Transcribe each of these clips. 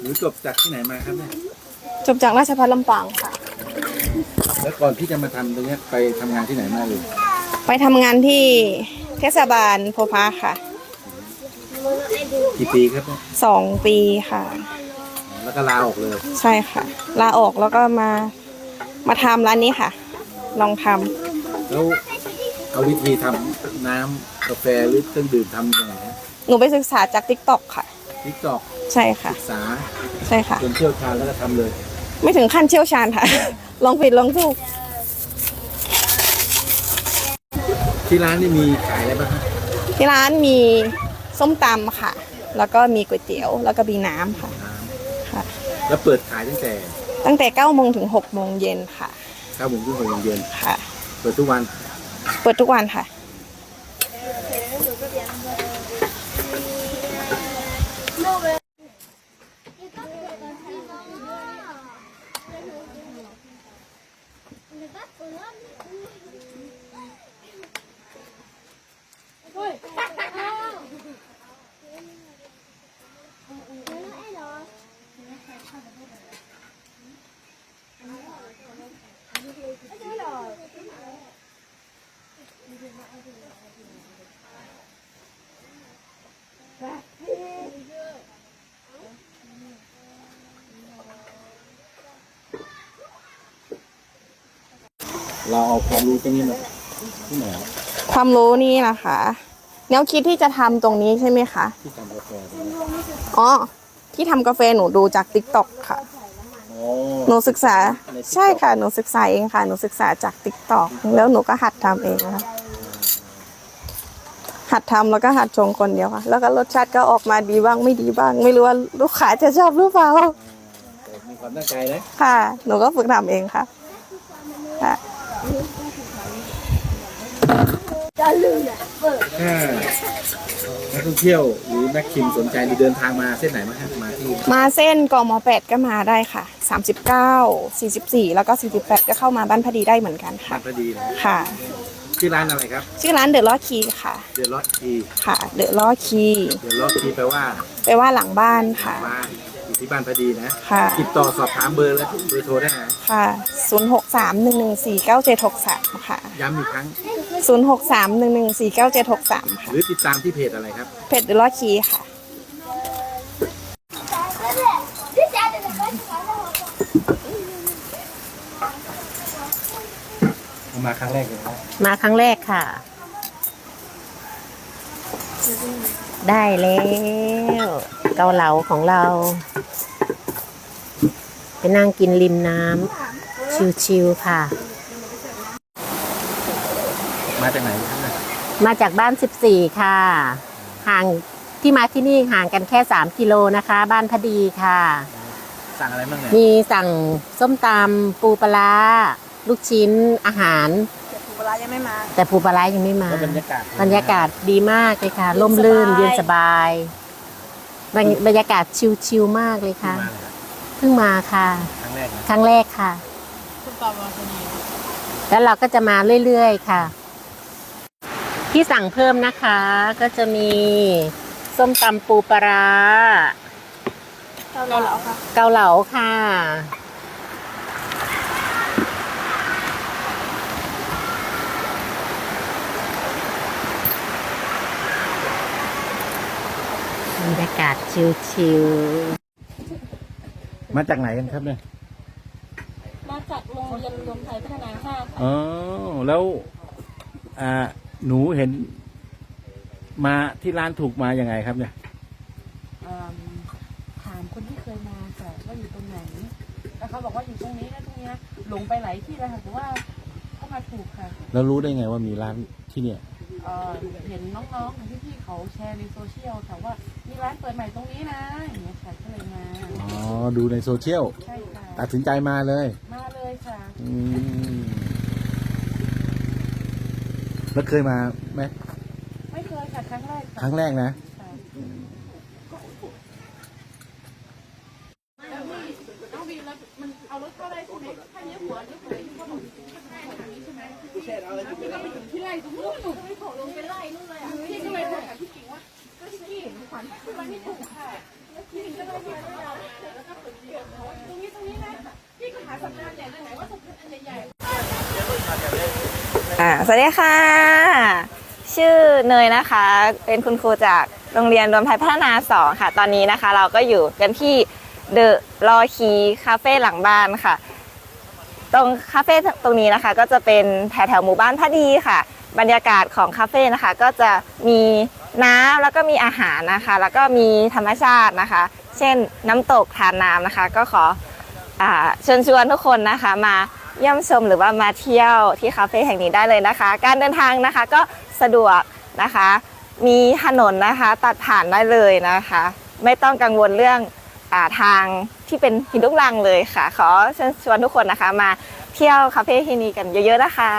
หนูจบจากที่ไหนมาครับเนี่ยจบจากราชภัฏลำปางค่ะ แล้วก่อนที่จะมาทำตรงเนี้ยไปทำงานที่ไหนมาเลยไปทำงานที่เทศบาลโพพาค่ะกี่ปีครับเนี่ยสองปีค่ะ แล้วก็ลาออกเลย ใช่ค่ะ ลาออกแล้วก็มามาทำร้านนี้ค่ะ ลองทำแล้วเอาวิธีทำน้ำกาแฟหรือเครื่องดื่มทำยังไงฮะหนูไปศึกษาจาก t ิ k t o k ค่ะ ทิกตอกใช่ค่ะ ศึกษาใช่ค่ะ จนเชี่ยวชาญแล้วก็ทำเลย ไม่ถึงขั้นเชี่ยวชาญค่ะ ลองผิดลองถูก ที่ร้านนี่มีขายอะไรบ้างครับที่ร้านมีส้มตำค่ะ แล้วก็มีก๋วยเตี๋ยว แล้วก็มีน้ำค่ะน้ค่ะำแล้วเปิดขายตั้งแต่ตั้งแต่9โมงถึง6โมงเย็นค่ะ9โมงถึง6โมงเย็นค่ะ เปิดทุกวัน เปิดทุกวันค่ะ เราเอาความรู้ตรงนี้มาที่ไหนครับความรู้นี่นะคะ แนวคิดที่จะทำตรงนี้ใช่ไหมคะ ที่ทำกาแฟตรงนี้อ๋อ ที่ทำกาแฟหนูดูจาก t ิ k t o k ค่ะ อ๋อหนูศึกษาใน TikTok ใช่ค่ะ หนูศึกษาเองค่ะ หนูศึกษาจาก t ิ k t o k แล้วหนูก็หัดทำเองนะคะหัดทำแล้วก็หัดชงคนเดียวค่ะ แล้วก็รสชาติก็ออกมาดีบ้างไม่ดีบ้าง ไม่รู้ว่าลูกค้าจะชอบหรือเปล่า แต่มีความตั้งใจนะ ค่ะ หนูก็ฝึกทำเองค่ะค่ะ ถ้านักท่องเที่ยวหรือนักชิมสนใจหรือเดินทางมาเส้นไหนมาฮะมาที่มาเส้นกมแปดก็มาได้ค่ะ 39 44 แล้วก็ 48 ก็เข้ามาบ้านพอดีได้เหมือนกันบ้าค่ะนพอดีนะค่ะ ชื่อร้านอะไรครับ ชื่อร้านเดอะล้อคีค่ะ เดอะล็อตทีค่ะ เดอะล้อคีเดอะล็อตทีแปลว่าแปลว่าหลังบ้านค่ะ บ้าน อยู่ที่บ้านพอดีนะค่ะ ติดต่อสอบถามเบอร์และเบอร์โทรได้นะค่ะ 0631149763 ค่ะ ย้ำอีกครั้ง 0631149763 ค่ะ หรือติดตามที่เพจอะไรครับ เพจเดอะล้อคีค่ะ มาครั้งแรกเลยครับมาครั้งแรกค่ะ ได้แล้ว เกาเหลาของเราไป นั่งกินริมน้ำชิวๆค่ะ มาจากไหนครับเนี่ยมาจากบ้าน 14 ค่ะ ห่างที่มาที่นี่ห่างกันแค่ 3 กิโลนะคะ บ้านพอดีค่ะ สั่งอะไรบ้างเนี่ยมีสั่งส้มตำปูปลาร้าลูกชิ้นอาหารเวลายังไม่มาแต่ปูปลาร้ายังไม่มา แล้วบรรยากาศบรรยากาศดีมากเลยค่ะ ร่มรื่นเย็เย็นนสสบาบายยบรรบรรยากาศชิลๆมากเลยค่ะมาเลยครับ เพิ่งมาค่ะ ครั้งแรกนะครั้งแรกค่ะแล้วเราก็จะมาเรื่อยๆค่ะ ที่สั่งเพิ่มนะคะ ก็จะมีส้มตำปูปลาร้าเกาเหลาค่ะเกาเหลาค่ะ บรรยากาศชิลๆ มาจากไหนกันครับเนี่ย มาจากโรงเรียนรวมไทยพัฒนาชาติอ๋อ แล้ว อ่า หนูเห็น มาที่ร้านถูกมาอย่างไงครับเนี่ย เอิ่มถามคนที่เคยมาค่ะว่าอยู่ตรงไหน แล้วเขาบอกว่าอยู่ตรงนี้นะตรงนี้นะหลงไปหลายที่แล้วค่ะแต่ว่าเขามาถูกค่ะแล้วรู้ได้ไงว่ามีร้านที่เนี่ย เอ่อเห็นน้องๆของพี่ๆเขาแชร์ในโซเชียลค่ะว่า มีร้านเปิดใหม่ตรงนี้นะอย่างเงี้ยค่ะก็เลยมาอ๋อ ดูในโซเชียล ใช่ค่ะตัดสินใจมาเลยมาเลยค่ะ อืมแล้วเคยมาไหมไม่เคยค่ะครั้งแรกคค่ะรั้งแรกนะ ค่ะเอาวีแล้วมันเอารถเข้าได้ใช่ไหมถ้าเนี้ยหัวเนี้ยหัวที่เขาบอกตรงนี้ใช่ไหมไม่ใช่เราเลยที่ไปถึงที่ไร่ตรงนู้นหนูไปโผล่ลงไปไร่นู่นเลยอะ พี่ก็เลยบอกกับพี่กิ่งว่าก็พี่เห็นวัญทำไมไม่ถูกค่อ่าสวัสดีค่ะ ชื่อเนยนะคะ เป็นคุณครูจากโรงเรียนรวมไทยพัฒนาสองค่ะ ตอนนี้นะคะ เราก็อยู่กันที่เดอะรอคีคาเฟ่หลังบ้านค่ะ ตรงคาเฟ่ตรงนี้นะคะ ก็จะเป็นแถวแถวหมู่บ้านพอดีค่ะ บรรยากาศของคาเฟ่นะคะ ก็จะมี น้ำแล้วก็มีอาหารนะคะ แล้วก็มีธรรมชาตินะคะ เช่นน้ำตกทานน้ำนะคะ ก็ขออเชิญชวนทุกคนนะคะมาเยี่ยมชมหรือว่ามาเที่ยวที่คาเฟ่แห่งนี้ได้เลยนะคะ การเดินทางนะคะก็สะดวกนะคะ มีถนนนะคะตัดผ่านได้เลยนะคะ ไม่ต้องกังวลเรื่องอทางที่เป็นหินลูกรังเลยค่ะ ขอเชิญชวนทุกคนนะคะมาเที่ยวคาเฟ่ที่นี่กันเยอะๆนะคะ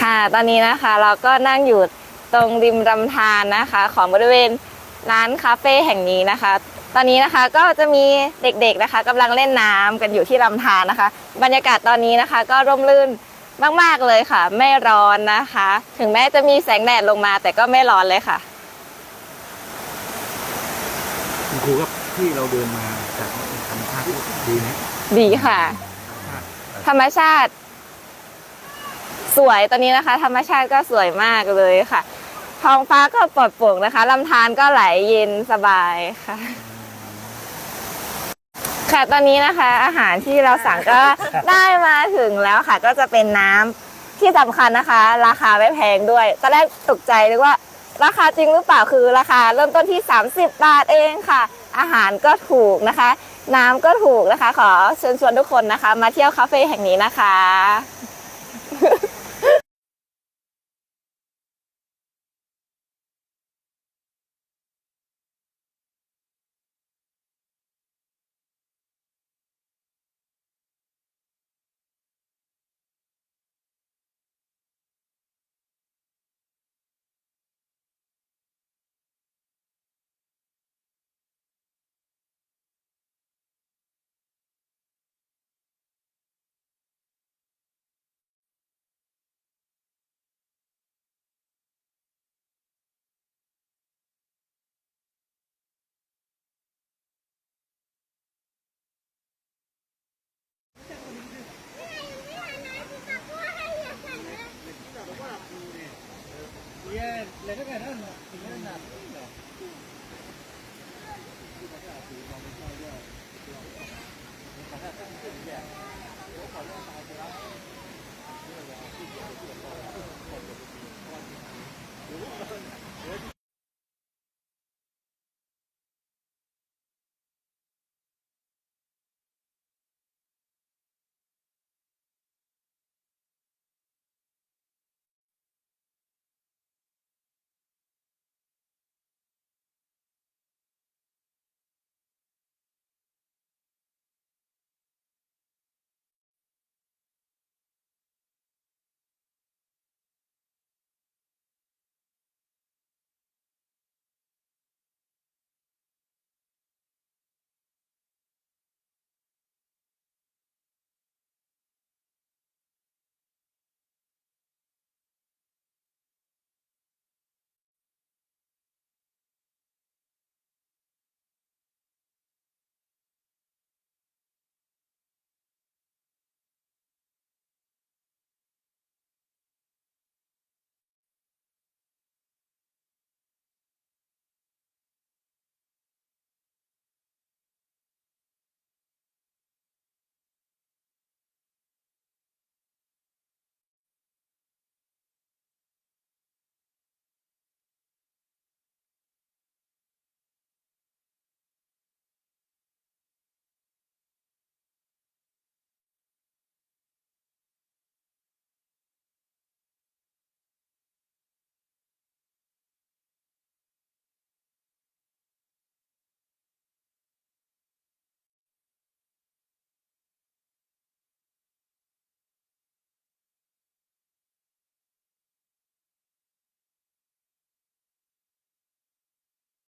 ค่ะ ตอนนี้นะคะเราก็นั่งอยู่ตรงริมลำธารนะคะ ของบริเวณร้านคาเฟ่แห่งนี้นะคะ ตอนนี้นะคะก็จะมีเด็กๆนะคะกำลังเล่นน้ำกันอยู่ที่ลำธารนะคะ บรรยากาศตอนนี้นะคะ ก็ร่มรื่นมากๆเลยค่ะ ไม่ร้อนนะคะ ถึงแม้จะมีแสงแดดลงมาแต่ก็ไม่ร้อนเลยค่ะ คุณครูครับที่เราเดินมาจากธรรมชาติดีไหมดีค่ะ ธรรมชาติ สวยตอนนี้นะคะ ธรรมชาติก็สวยมากเลยค่ะ ท้องฟ้าก็ปลอดโปร่งนะคะลำธารก็ไหลเย็นสบายค่ะ ค่ะตอนนี้นะคะ อาหารที่เราสั่งก็ได้มาถึงแล้วค่ะ ก็จะเป็นน้ำที่สำคัญนะคะ ราคาไม่แพงด้วยตอนแรกตกใจนึกว่า ราคาจริงหรือเปล่าคือราคาเริ่มต้นที่ 30 บาทเองค่ะ อาหารก็ถูกนะคะ น้ำก็ถูกนะคะ ขอเชิญชวนทุกคนนะคะ มาเที่ยวคาเฟ่แห่งนี้นะคะ